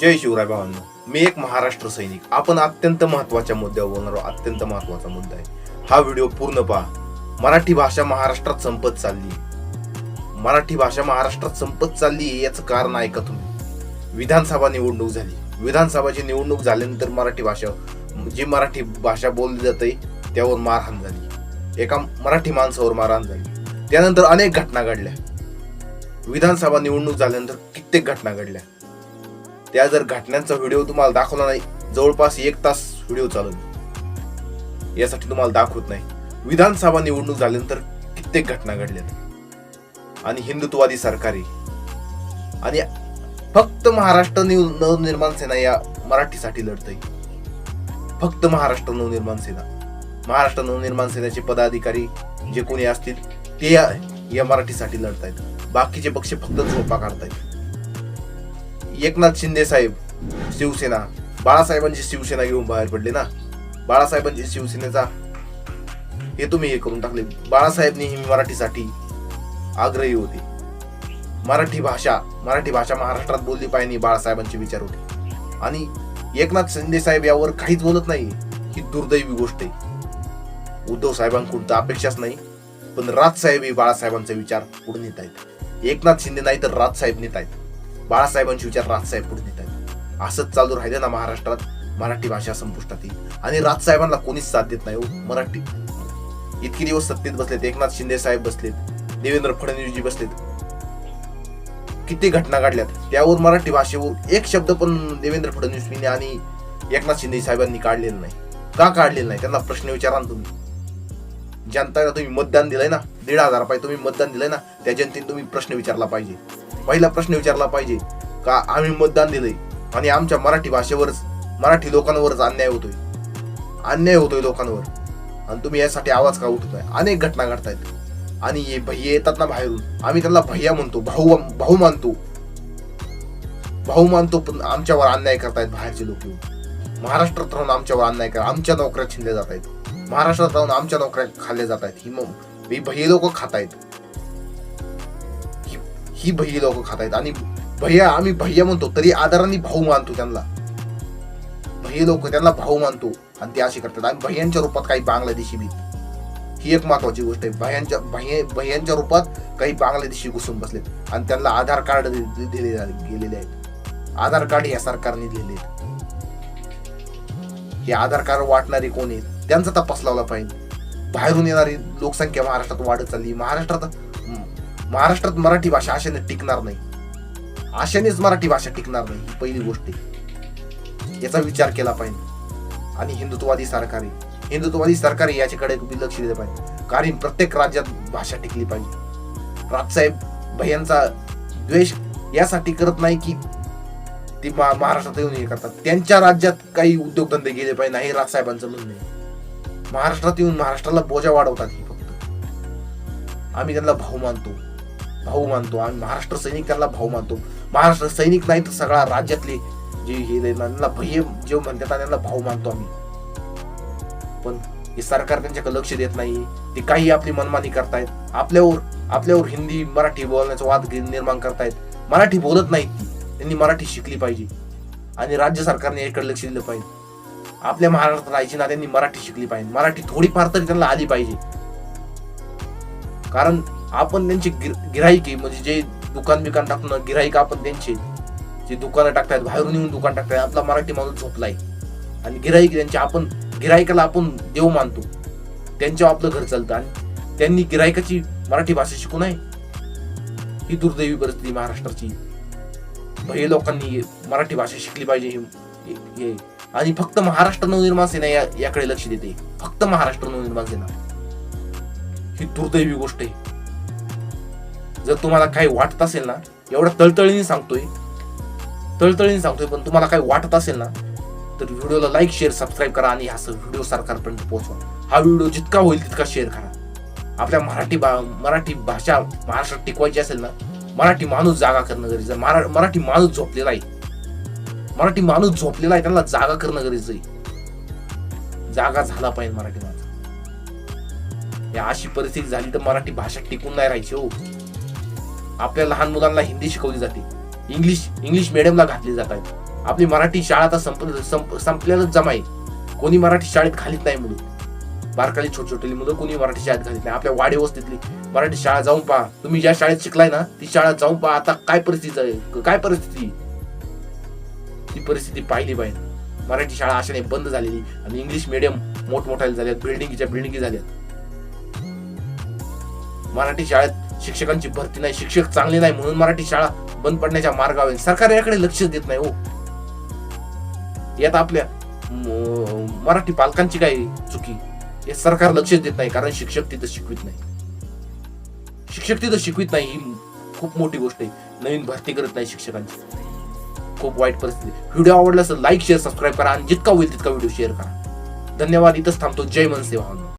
जय शिवराय भावांनो मी एक महाराष्ट्र सैनिक. आपण अत्यंत महत्त्वाच्या मुद्द्यावर बोलणार अत्यंत महत्त्वाचा मुद्दा आहे. हा व्हिडिओ पूर्ण पहा. मराठी भाषा महाराष्ट्रात संपत चालली मराठी भाषा महाराष्ट्रात संपत चालली याचं कारण ऐका तुम्ही? विधानसभा निवडणूक झाली. विधानसभाची निवडणूक झाल्यानंतर मराठी भाषा जी मराठी भाषा बोलली जाते त्यावर मारहाण झाली. एका मराठी माणसावर मारहाण झाली. त्यानंतर अनेक घटना घडल्या. विधानसभा निवडणूक झाल्यानंतर कित्येक घटना घडल्या. त्या जर घटनांचा व्हिडिओ तुम्हाला दाखवला नाही जवळपास एक तास व्हिडिओ चालू यासाठी तुम्हाला दाखवत नाही. विधानसभा निवडणूक झाल्यानंतर कित्येक घटना घडल्यात. आणि हिंदुत्ववादी सरकारी आणि फक्त महाराष्ट्र नवनिर्माण सेना या मराठीसाठी लढतय. फक्त महाराष्ट्र नवनिर्माण सेना. महाराष्ट्र नवनिर्माण सेनेचे पदाधिकारी जे कोणी असतील ते या या मराठीसाठी लढतायत. बाकीचे पक्ष फक्त झोपा काढतायत. एकनाथ शिंदे साहेब शिवसेना. बाळासाहेबांची शिवसेना घेऊन बाहेर पडले ना. बाळासाहेबांची शिवसेनेचा हे तुम्ही हे करून टाकले. बाळासाहेब नेहमी मराठीसाठी आग्रही होते. मराठी भाषा मराठी भाषा महाराष्ट्रात बोलली पाहिजे बाळासाहेबांचे विचार होते. आणि एकनाथ शिंदे साहेब यावर काहीच बोलत नाही. ही दुर्दैवी गोष्ट आहे. उद्धव साहेबांकडून तर अपेक्षाच नाही पण राजसाहेब हे बाळासाहेबांचे विचार पुढे नेत आहेत. एकनाथ शिंदे नाही तर राजसाहेब नेत आहेत. बाळासाहेबांचे विचार राजसाहेब पुढे नेत आहेत. असंच चालू राहिलं ना महाराष्ट्रात. मराठी भाषा संपुष्टात येईल. आणि राजसाहेबांना कोणीच साथ देत नाही हो, मराठी. इतके दिवस सत्तेत बसलेत एकनाथ शिंदे साहेब बसलेत देवेंद्र फडणवीसजी बसलेत. किती घटना घडल्यात. त्यावर मराठी भाषेवर एक शब्द पण देवेंद्र फडणवीसनी आणि एकनाथ शिंदे साहेबांनी काढलेला नाही. का काढलेलं नाही? त्यांना प्रश्न विचारा ना तुम्ही. जनताला तुम्ही मतदान दिलंय ना दीड हजार रुपये तुम्ही मतदान दिलंय ना त्या जनतेने तुम्ही प्रश्न विचारला पाहिजे. पहिला प्रश्न विचारला पाहिजे का आम्ही मतदान दिलंय आणि आमच्या मराठी भाषेवरच मराठी लोकांवरच अन्याय होतोय? अन्याय होतोय लोकांवर. आणि तुम्ही यासाठी आवाज का उठताय अनेक घटना घडतायत. आणि ये भैये येतात ना बाहेरून आम्ही त्यांना भैया म्हणतो भाऊ भाऊ मानतो. भाऊ मानतो पण आमच्यावर अन्याय करतायत बाहेरचे लोक. महाराष्ट्रात राहून आमच्यावर अन्याय करा आमच्या नोकऱ्या छिनल्या जात आहेत महाराष्ट्रात राहून आमच्या नोकऱ्या खाल्ल्या जात आहेत ही मग हे भैये लोक खात आहेत ही- ही लोक खात आहेत. आणि भैया आम्ही भैया म्हणतो तरी आदराने भाऊ मानतो त्यांना. भैये लोक त्यांना भाऊ मानतो आणि ते असे करतात. आणि भैयांच्या रूपात काही बांगलादेशी बी. ही एक महत्वाची गोष्ट आहे. भैयांच्या भैया भैयांच्या रूपात काही बांगलादेशी घुसून बसलेत. आणि त्यांना आधार कार्ड दि- दिले गेलेले आहेत. आधार कार्ड या सरकारने दिलेले आहेत. हे आधार कार्ड वाटणारे कोण आहेत? त्यांचा तपास लावला पाहिजे. बाहेरून येणारी लोकसंख्या महाराष्ट्रात वाढत चालली. महाराष्ट्रात महाराष्ट्रात मराठी भाषा आशेने टिकणार नाही. आशेनेच मराठी भाषा टिकणार नाही ही पहिली गोष्ट आहे. याचा विचार केला पाहिजे. आणि हिंदुत्ववादी सरकार हिंदुत्ववादी सरकार याच्याकडे लक्ष दिलं पाहिजे. कारण प्रत्येक राज्यात भाषा टिकली पाहिजे. राजसाहेब भैयांचा द्वेष यासाठी करत नाही की ती मा- महाराष्ट्रात येऊन हे करतात. त्यांच्या राज्यात काही उद्योगधंदे गेले पाहिजे नाही राजसाहेबांचं म्हणणं आहे. महाराष्ट्रात येऊन महाराष्ट्राला बोजा वाढवतात ही फक्त. आम्ही त्यांना भाऊ मानतो. भाऊ मानतो. आम्ही महाराष्ट्र सैनिक त्यांना भाऊ मानतो. महाराष्ट्र सैनिक नाही तर सगळा राज्यातले जे हे त्यांना भय्य जे म्हणतात त्यांना भाऊ मानतो आम्ही. पण हे सरकार त्यांच्याकडे लक्ष देत नाही. ते काही आपली मनमानी करतायत. आपल्यावर आपल्यावर हिंदी मराठी बोलण्याचा वाद निर्माण करतायत. मराठी बोलत नाहीत. त्यांनी मराठी शिकली पाहिजे. आणि राज्य सरकारने याकडे लक्ष दिलं पाहिजे. आपल्या महाराष्ट्रात राहायची ना त्यांनी मराठी शिकली पाहिजे. मराठी थोडीफार तरी त्यांना आली पाहिजे. कारण आपण त्यांचे गिर- म्हणजे जे दुकान बिकान टाकणं गिराईक आपण त्यांचे जे दुकानं टाकतायत बाहेरून येऊन दुकान टाकतायत आपला मराठी माणूस झोपलाय. आणि गिराईक त्यांचे. आपण गिराईकाला आपण देव मानतो. त्यांच्यावर आपलं घर चालतं. आणि त्यांनी गिराईकाची मराठी भाषा शिकू नये. ही दुर्दैवी परिस्थिती महाराष्ट्राची. भैया लोकांनी मराठी भाषा शिकली पाहिजे हे- आणि फक्त महाराष्ट्र नवनिर्माण सेना याकडे लक्ष देते. फक्त महाराष्ट्र नवनिर्माण सेना. ही दुर्दैवी गोष्ट आहे. जर तुम्हाला काही वाटत असेल ना एवढं तळतळीने सांगतोय तळतळीने सांगतोय पण तुम्हाला काही वाटत असेल ना तर व्हिडिओला लाईक शेअर सबस्क्राईब करा आणि हा व्हिडिओ सरकारपर्यंत पोहोचवा. हा व्हिडिओ जितका होईल तितका शेअर करा. आपल्या मराठी भा मराठी भाषा महाराष्ट्रात टिकवायची असेल ना मराठी माणूस जागा करणं गरजेचं मरा- मराठी माणूस झोपलेला आहे. मराठी माणूस झोपलेला आहे त्यांना जागा करणं गरजेचं आहे. जागा झाला पाहिजे मराठी माणूस. या अशी परिस्थिती झाली तर मराठी भाषा टिकून नाही राहायची हो. आपल्या लहान मुलांना हिंदी शिकवली जाते. इंग्लिश इंग्लिश मिडियमला घातली जात आहेत आपली मराठी शाळा आता संप संप जमा जमाई कोणी मराठी शाळेत घालीत नाही मुलं बारकाली छोट छोटी मुलं कोणी मराठी शाळेत घालीत नाही. आपल्या वाडी वस्तीतली मराठी शाळा जाऊन पहा. तुम्ही ज्या शाळेत शिकलाय ना ती शाळा जाऊन पहा. आता काय परिस्थिती आहे? काय परिस्थिती? ती परिस्थिती पाहिली पाहिजे. मराठी शाळा अशाने बंद झालेली आणि इंग्लिश मिडियम मोठमोठ्या झाल्यात बिल्डिंगच्या बिल्डिंगी झाल्यात. मराठी शाळेत शिक्षकांची भरती नाही शिक्षक चांगले नाही म्हणून मराठी शाळा बंद पडण्याच्या मार्गावर सरकार याकडे लक्ष देत नाही हो. यात आपल्या मराठी पालकांची काय चुकी. हे सरकार लक्ष देत नाही कारण शिक्षक तिथं शिकवित नाही. शिक्षक तिथं शिकवित नाही ही खूप मोठी गोष्ट आहे. नवीन भरती करत नाही शिक्षकांची. खूप वाईट परिस्थिती व्हिडिओ आवडला असेल लाईक शेअर सबस्क्राईब करा. आणि जितका होईल तितका व्हिडिओ शेअर करा. धन्यवाद. इथंच थांबतो. जय मनसे